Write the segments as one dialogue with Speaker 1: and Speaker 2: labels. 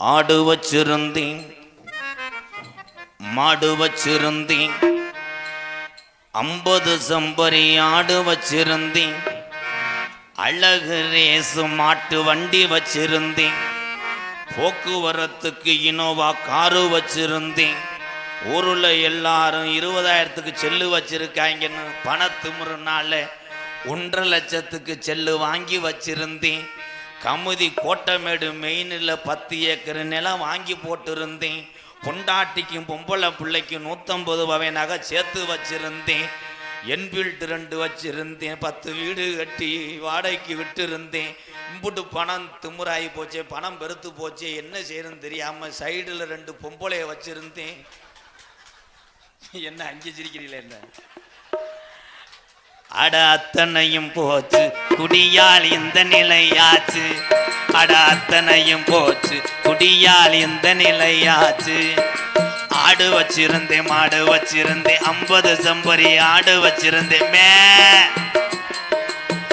Speaker 1: ஆடு வச்சிருந்தேன். மாடு வச்சிருந்தேன். ஐம்பது சம்பரி ஆடு வச்சிருந்தேன். அழகு ரேசு மாட்டு வண்டி வச்சிருந்தேன். போக்குவரத்துக்கு இனோவா காரு வச்சிருந்தேன். ஊரில் எல்லாரும் இருபதாயிரத்துக்கு செல்லு வச்சிருக்காங்கன்னு பணத்துமுறுனால ஒன்றரை லட்சத்துக்கு செல்லு வாங்கி வச்சிருந்தேன். கமுதி கோட்டமேடு மெயினில் பத்து ஏக்கர் நிலம் வாங்கி போட்டிருந்தேன். பொண்டாட்டிக்கும் பொம்பளை பிள்ளைக்கும் நூற்றம்பது வகை நகை சேர்த்து வச்சிருந்தேன். என்ஃபீல்டு ரெண்டு வச்சிருந்தேன். பத்து வீடு கட்டி வாடகைக்கு விட்டு இருந்தேன் இம்புட்டு பணம் திமுறாகி போச்சே பணம் பெருத்து போச்சே என்ன செய்யணும்னு தெரியாமல் சைடில் ரெண்டு பொம்பளைய வச்சிருந்தேன். என்ன அஞ்சு சிரிக்கிறீங்களே என்ன? அட அத்தனையும் போச்சு. குடியால் இந்த நிலையாச்சு. அட அத்தனையும் போச்சு. குடியால் இந்த நிலையாச்சு. ஆடு வச்சிருந்தேன் மாடு வச்சிருந்தேன். ஐம்பது சம்பரி ஆடு வச்சிருந்தேன். மே.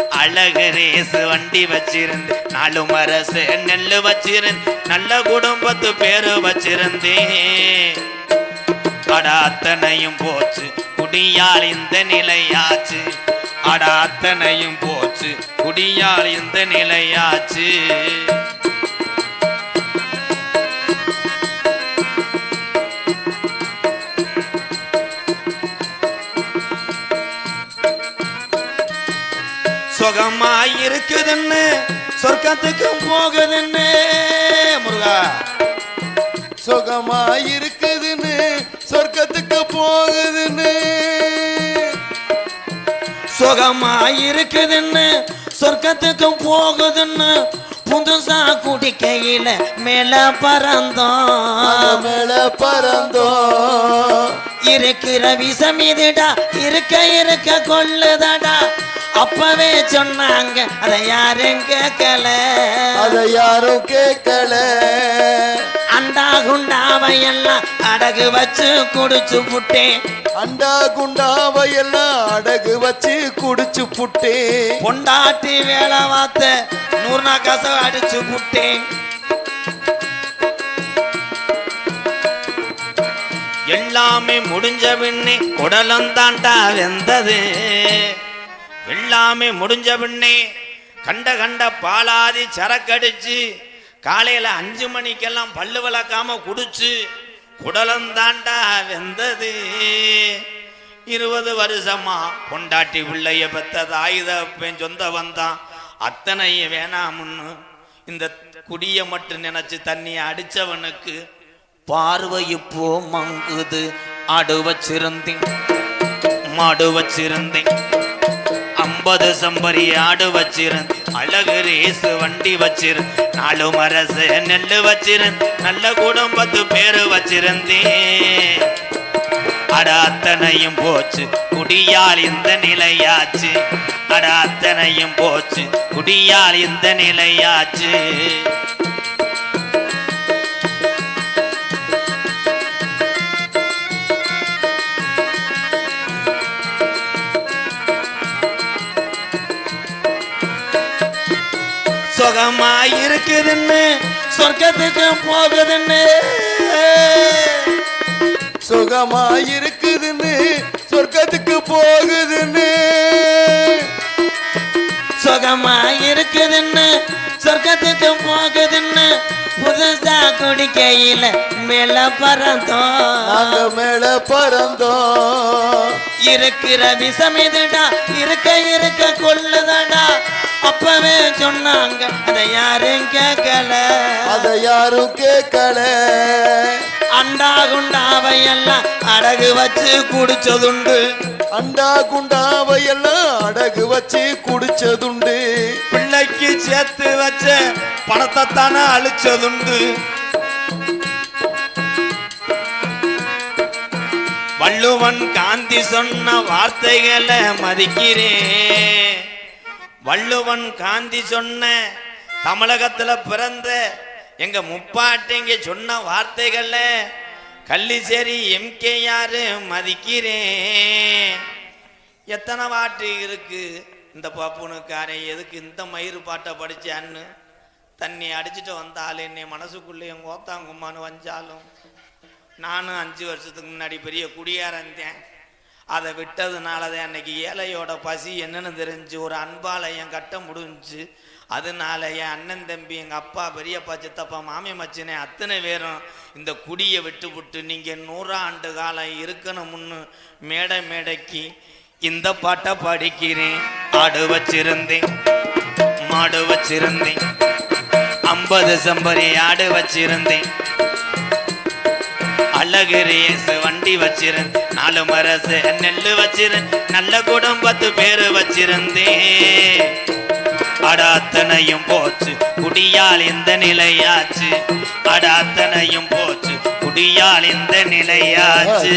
Speaker 1: அழகு ரேசு வண்டி வச்சிருந்து நாலு மரசு நெல்லு வச்சிருந்து நல்ல குடும்பத்து பேரு வச்சிருந்தேன். அத்தனையும் போச்சு. குடியால் இந்த நிலையாச்சு. அட அத்தனையும் போச்சு. குடியால் இந்த நிலையாச்சு. சுகமாயிருக்குதுன்னு சொர்க்கத்துக்கு போகுதுன்னு முருகா.
Speaker 2: சுகமாயிருக்குதுன்னு சொர்க்கத்துக்கு போகுதுன்னு
Speaker 1: சுகமாயிருக்குதுன்னு சொர்க்கத்துக்கு போகுதுன்னு புதுசா குடிக்கையில மேல பறந்தோம்.
Speaker 2: மேல பறந்தோம்.
Speaker 1: இருக்கிற விஷம் இதுடா இருக்க இருக்க கொள்ளுதடா. அப்பவே சொன்னாங்க அதை யாரும் கேட்கல.
Speaker 2: அதை யாரும் கேட்கல.
Speaker 1: அண்டா குண்டாவை எல்லாம் அடகு வச்சு குடிச்சு புட்டேன்.
Speaker 2: அண்டா குண்டாவை எல்லாம் அடகு வச்சு குடிச்சு புட்டே
Speaker 1: பொண்டாட்டி வேலை பார்த்த நூறுனா கச அடிச்சு புட்டேன். எல்லாமே முடிஞ்ச பின்னே குடலம் தாண்டா வெந்தது. எல்லாமே முடிஞ்ச பின்னே கண்ட கண்ட பாலாதி சரக்கடிச்சு காலையில அஞ்சு மணிக்கெல்லாம் பல்லு விளக்காம குடிச்சு குடலம் தாண்டா வெந்தது. இருபது வருஷமா பொண்டாட்டி பிள்ளைய பெத்த தாயுத சொந்த வந்தான். அத்தனையும் வேணாமுன்னு இந்த குடிய மட்டும் நினைச்சு தண்ணியை அடிச்சவனுக்கு பார்வை இப்போ மங்குது. ஆடு வச்சிருந்தேன் மாடு வச்சிருந்தேன். ஒன்பது சம்பரி ஆடு வச்சிருந்த அழகு ரேசு வண்டி வச்சிருந்த நாலு மரசு நெல்லு வச்சிருந்த நல்ல குடும்பத்து பேரு வச்சிருந்தேன். அட அத்தனையும் போச்சு குடியால் இந்த நிலையாச்சு. அட அத்தனையும் போச்சு குடியால் இந்த நிலையாச்சு. சுகமாயிருக்குதுன்னு சொர்க்கத்துக்கு போகுதுன்னு.
Speaker 2: சுகமாயிருக்குதுன்னு சொர்க்கத்துக்கு போகுதுன்னு.
Speaker 1: சுகமாயிருக்குதுன்னு சொர்க்கத்துக்கு போகுதுன்னு. புதுசா குடிக்கையில மேல பறந்தோம்.
Speaker 2: மேல பறந்தோம்.
Speaker 1: இருக்கிற விஷம் எதுடா இருக்க இருக்க கொள்ளுதடா. அப்பவே சொன்னாங்க அதை யாரும் கேட்கல.
Speaker 2: அதை யாரும் கேட்கல.
Speaker 1: அண்டா குண்டாவை எல்லாம் அடகு வச்சு குடிச்சதுண்டு.
Speaker 2: அண்டா குண்டாவை எல்லாம் அடகு வச்சு குடிச்சதுண்டு.
Speaker 1: பிள்ளைக்கு சேர்த்து வச்ச பணத்தை தானே அழிச்சதுண்டு. வள்ளுவன் காந்தி சொன்ன வார்த்தைகளை மதிக்கிறேன் வள்ளுவன் காந்தி சொன்ன தமிழகத்துல பிறந்த எங்க முப்பாட்டிங்க சொன்ன வார்த்தைகள்ல கள்ளிச்சேரி எம்கேஆர் மதிக்கிறேன் எத்தனை வாட்டு இருக்கு? இந்த பப்புனுக்காரன் எதுக்கு இந்த மயிறு பாட்டை படிச்சான்னு? தண்ணி அடிச்சுட்டு வந்தாலும் என்னை மனசுக்குள்ளே என் ஓத்தாங்கும்மான்னு வஞ்சாலும். நானும் அஞ்சு வருஷத்துக்கு முன்னாடி பெரிய குடியார இருந்தேன். அதை விட்டதுனால தான் அன்னைக்கு ஏழையோட பசி என்னன்னு தெரிஞ்சு ஒரு அன்பால என் கட்ட முடிஞ்சு அதனால என் அண்ணன் தம்பி எங்கள் அப்பா பெரியப்பா சித்தப்பா மாமி மச்சினே அத்தனை பேரும் இந்த குடியை விட்டு விட்டு நீங்கள் நூறாண்டு காலம் இருக்கணும்னு மேடை மேடைக்கு இந்த பாட்டை படிக்கிறேன். ஆடு வச்சிருந்தேன் மாடு வச்சிருந்தேன் ஐம்பது செம்பரி ஆடு வச்சிருந்தேன். அழகு வண்டி வச்சிருந்தேன் நாலு மரசு நெல்லு வச்சிருந்த நல்ல குடும்பத்து பேரு வச்சிருந்தேன். அடாத்தனையும் போச்சு குடியால் இந்த நிலையாச்சு. அடாத்தனையும் போச்சு குடியால் இந்த நிலையாச்சு.